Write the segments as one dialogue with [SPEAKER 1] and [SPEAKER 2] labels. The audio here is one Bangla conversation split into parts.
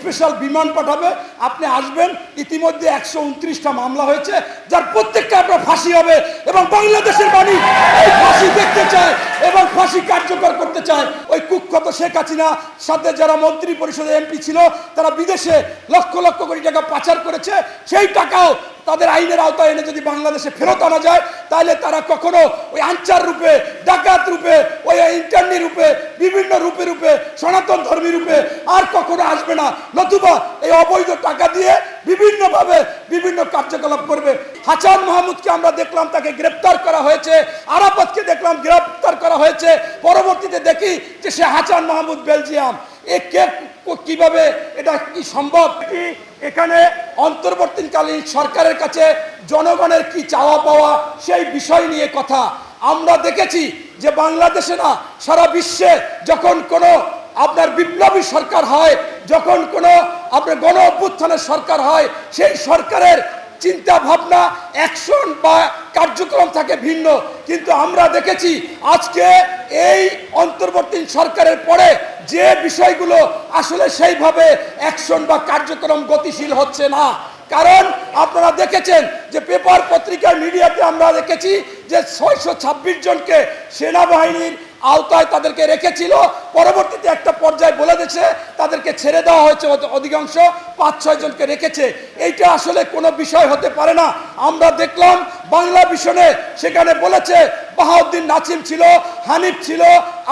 [SPEAKER 1] স্পেশাল বিমান পাঠাবে। আপনি আসবেন, ইতিমধ্যে একশো উনত্রিশটা মামলা হয়েছে, যার প্রত্যেকটা আপনার ফাঁসি হবে এবং বাংলাদেশের বাণী এই ফাঁসি দেখতে চায় এবং ফাঁসি কার্যকর করতে চায়। ওই কুখ্যাত শেখ হাসিনা, সাথে যারা মন্ত্রী পরিষদের এমপি ছিল, তারা বিদেশে লক্ষ লক্ষ কোটি টাকা পাচার করেছে। সেই টাকাও তাদের আইনের আওতায় এনে যদি বাংলাদেশে ফেরত আনা যায়, তাহলে তারা কখনো ওই আনচার রূপে, ডাকাত রূপে, ওই ইন্টারনি রূপে, বিভিন্ন রূপে রূপে, সনাতন ধর্মী রূপে আর কখনো আসবে না। নতুবা এই অবৈধ টাকা দিয়ে বিভিন্নভাবে বিভিন্ন কার্যকলাপ করবে। হাসান মাহমুদকে আমরা দেখলাম তাকে গ্রেপ্তার করা হয়েছে, আরাফাতকে দেখলাম গ্রেপ্তার করা হয়েছে। পরবর্তীতে দেখি যে সে হাসান মাহমুদ বেলজিয়াম। কীভাবে এটা কি সম্ভব? এখানে অন্তর্বর্তীকালীন সরকারের কাছে জনগণের কি চাওয়া পাওয়া সেই বিষয় নিয়ে কথা। আমরা দেখেছি যে বাংলাদেশে না সারা বিশ্বে যখন কোনো আপনার বিপ্লবী সরকার হয়, যখন কোনো আপনার গণ অভ্যুত্থানের সরকার হয়, সেই সরকারের চিন্তা ভাবনা অ্যাকশন বা কার্যক্রম থাকে ভিন্ন। কিন্তু আমরা দেখেছি আজকে এই অন্তর্বর্তী সরকারের পরে যে বিষয়গুলো আসলে সেইভাবে অ্যাকশন বা কার্যক্রম গতিশীল হচ্ছে না। কারণ আপনারা দেখেছেন যে পেপার পত্রিকার মিডিয়াতে আমরা দেখেছি যে ছয়শো ছাব্বিশ জনকে সেনাবাহিনীর আওতায় তাদেরকে রেখেছিল। পরবর্তীতে একটা পর্যায়ে বলে দিয়েছে, তাদেরকে ছেড়ে দেওয়া হয়েছে। অধিকাংশ পাঁচ, ছয় জনকে রেখেছে। এইটা আসলে কোনো বিষয় হতে পারে না। আমরা দেখলাম বাংলা ভিশনে সেখানে বলেছে, বাহাউদ্দিন নাসিম ছিল, হানিফ ছিল,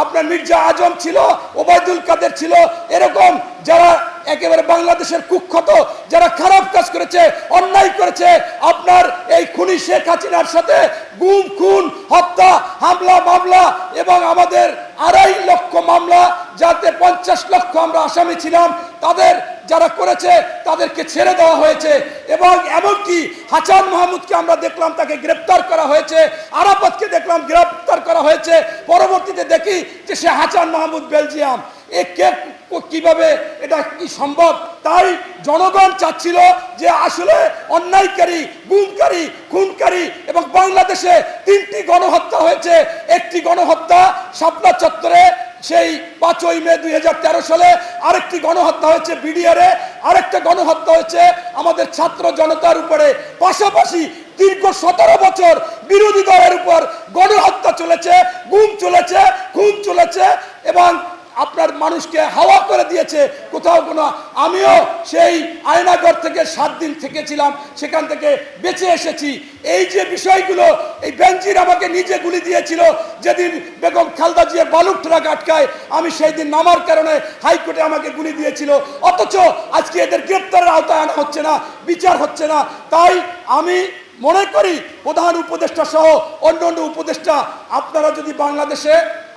[SPEAKER 1] আপনার মির্জা আজম ছিল, ওবায়দুল কাদের ছিল। এরকম যারা একেবারে বাংলাদেশের কুখ্যাত যারা খারাপ কাজ করেছে, অন্যায় করেছে, আপনার এই খুনি শেখ হাসিনার সাথে গুম, খুন, হত্যা, হামলা, মামলা এবং আমাদের আড়াই লক্ষ মামলা, যাতে পঞ্চাশ লক্ষ আমরা আসামি ছিলাম, তাদের যারা করেছে, তাদেরকে ছেড়ে দেওয়া হয়েছে এবং এমনকি হাসান মাহমুদকে আমরা দেখলাম তাকে গ্রেপ্তার করা হয়েছে, আরাফাতকে দেখলাম গ্রেপ্তার করা হয়েছে, পরবর্তীতে দেখি যে সে হাসান মাহমুদ বেলজিয়াম। এ কে কীভাবে এটা কি সম্ভব? তাই জনগণ চাচ্ছিল যে আসলে অন্যায়কারী, গুমকারী, খুনকারী এবং বাংলাদেশে তিনটি গণহত্যা হয়েছে। একটি গণহত্যা শাপলা চত্বরে, সেই পাঁচই মে দুই হাজার তেরো সালে আরেকটি গণহত্যা হয়েছে বিডিআরে। আরেকটা গণহত্যা হয়েছে আমাদের ছাত্র জনতার উপরে। পাশাপাশি দীর্ঘ সতেরো বছর বিরোধী দলের উপর গণহত্যা চলেছে, গুম চলেছে, খুন চলেছে এবং আপনার মানুষকে হাওয়া করে দিয়েছে। কোথাও কোনো, আমিও সেই আয়নাগর থেকে সাত দিন থেকেছিলাম, সেখান থেকে বেঁচে এসেছি। এই যে বিষয়গুলো, এই বেঞ্জির আমাকে নিজে গুলি দিয়েছিল, যেদিন বেগম খালদা জিয়ার বালুক ট্রাক আটকায়, আমি সেই দিন নামার কারণে হাইকোর্টে আমাকে গুলি দিয়েছিল। অথচ আজকে এদের গ্রেপ্তারের আওতায় আনা হচ্ছে না, বিচার হচ্ছে না। তাই আমি মনে করি, প্রধান উপদেষ্টা সহ অন্য অন্য উপদেষ্টা, আপনারা যদি বাংলাদেশে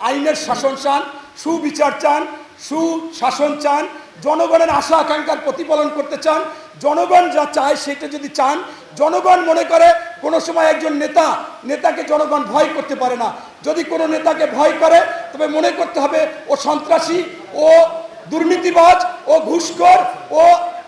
[SPEAKER 1] আইনের শাসন চান সুবিচার চান, সুশাসন চান, জনগণের আশা আকাঙ্ক্ষার প্রতিপালন করতে চান, জনগণ যা চায় সেটা যদি চান, জনগণ মনে করে কোনো সময় একজন নেতা, নেতাকে জনগণ ভয় করতে পারে না। যদি কোনো নেতাকে ভয় করে, তবে মনে করতে হবে ও সন্ত্রাসী, ও দুর্নীতিবাজ, ও ঘুষখোর, ও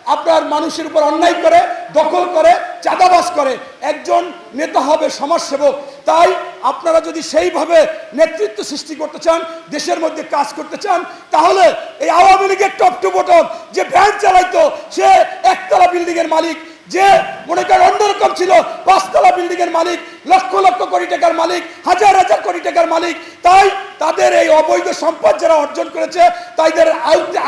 [SPEAKER 1] আপনার মানুষের উপর অন্যায় করে, দখল করে চাঁদাবাস করে। একজন নেতা হবে সমাজসেবক। তাই আপনারা যদি সেইভাবে নেতৃত্ব সৃষ্টি করতে চান, দেশের মধ্যে কাজ করতে চান, তাহলে এই আওয়ামী লীগের টপ টু বটম যে ভ্যান চালাইতো, সে একতলা বিল্ডিং এর মালিক। যে মনে করেন অন্যরকম ছিল, পাঁচতলা বিল্ডিং এর মালিক। লক্ষ লক্ষ কোটি টাকার মালিক, হাজার হাজার কোটি টাকার মালিক। তাই তাদের এই অবৈধ সম্পদ যারা অর্জন করেছে তাদের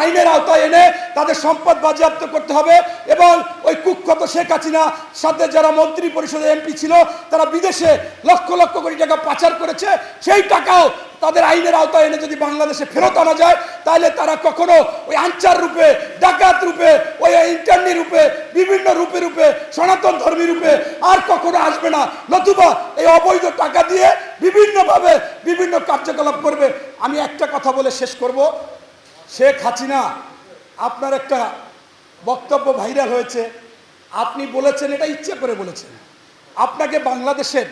[SPEAKER 1] আইনের আওতায় এনে তাদের সম্পদ বাজেয়াপ্ত করতে হবে এবং ওই কুখ্যাত শেখ হাসিনা, সাথে যারা মন্ত্রী পরিষদের এমপি ছিল, তারা বিদেশে লক্ষ লক্ষ কোটি টাকা পাচার করেছে। সেই টাকাও তাদের আইনের আওতায় এনে যদি বাংলাদেশে ফেরত আনা যায় তাহলে তারা কখনো ওই আনচার রূপে, ডাকাত রূপে, ওই ইন্টারনি রূপে, বিভিন্ন রূপে রূপে, সনাতন ধর্মী রূপে আর কখনো আসবে না। নতুবা এই অবৈধ টাকা দিয়ে বিভিন্নভাবে বিভিন্ন কার্যকলাপ করবে। আমি একটা কথা বলে শেষ করব। শেখ হাসিনা আপনার একটা বক্তব্য ভাইরাল হয়েছে। আপনি বলেছেন এটা ইচ্ছে করে বলেছেন। আপনাকে বাংলাদেশের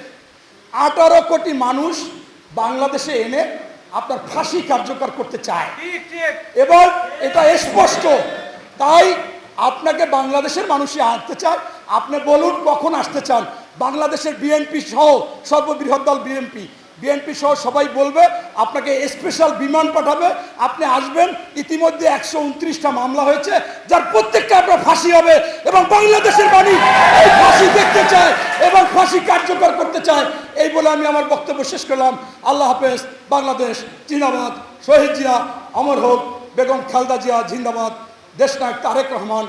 [SPEAKER 1] আঠারো কোটি মানুষ বাংলাদেশে এনে আপনার ফাঁসি কার্যকর করতে চায়। এবং এটা স্পষ্ট। তাই আপনাকে বাংলাদেশের মানুষই আনতে চায়। আপনি বলুন কখন আসতে চান? বাংলাদেশের বিএনপি সহ সর্ববৃহৎ দল বিএনপি। বিএনপি সহ সবাই বলবে, আপনাকে স্পেশাল বিমান পাঠাবে, আপনি আসবেন, ইতিমধ্যে একশো উনত্রিশটা মামলা হয়েছে, যার প্রত্যেকটা আপনার ফাঁসি হবে এবং বাংলাদেশের বাণী এই ফাঁসি দেখতে চায় এবং ফাঁসি কার্যকর করতে চায়। এই বলে আমি আমার বক্তব্য শেষ করলাম। আল্লাহ হাফেজ, বাংলাদেশ জিন্দাবাদ। শহীদ জিয়া, অমর হোক, বেগম খালদা জিয়া, জিন্দাবাদ। দেশনায়ক তারেক রহমান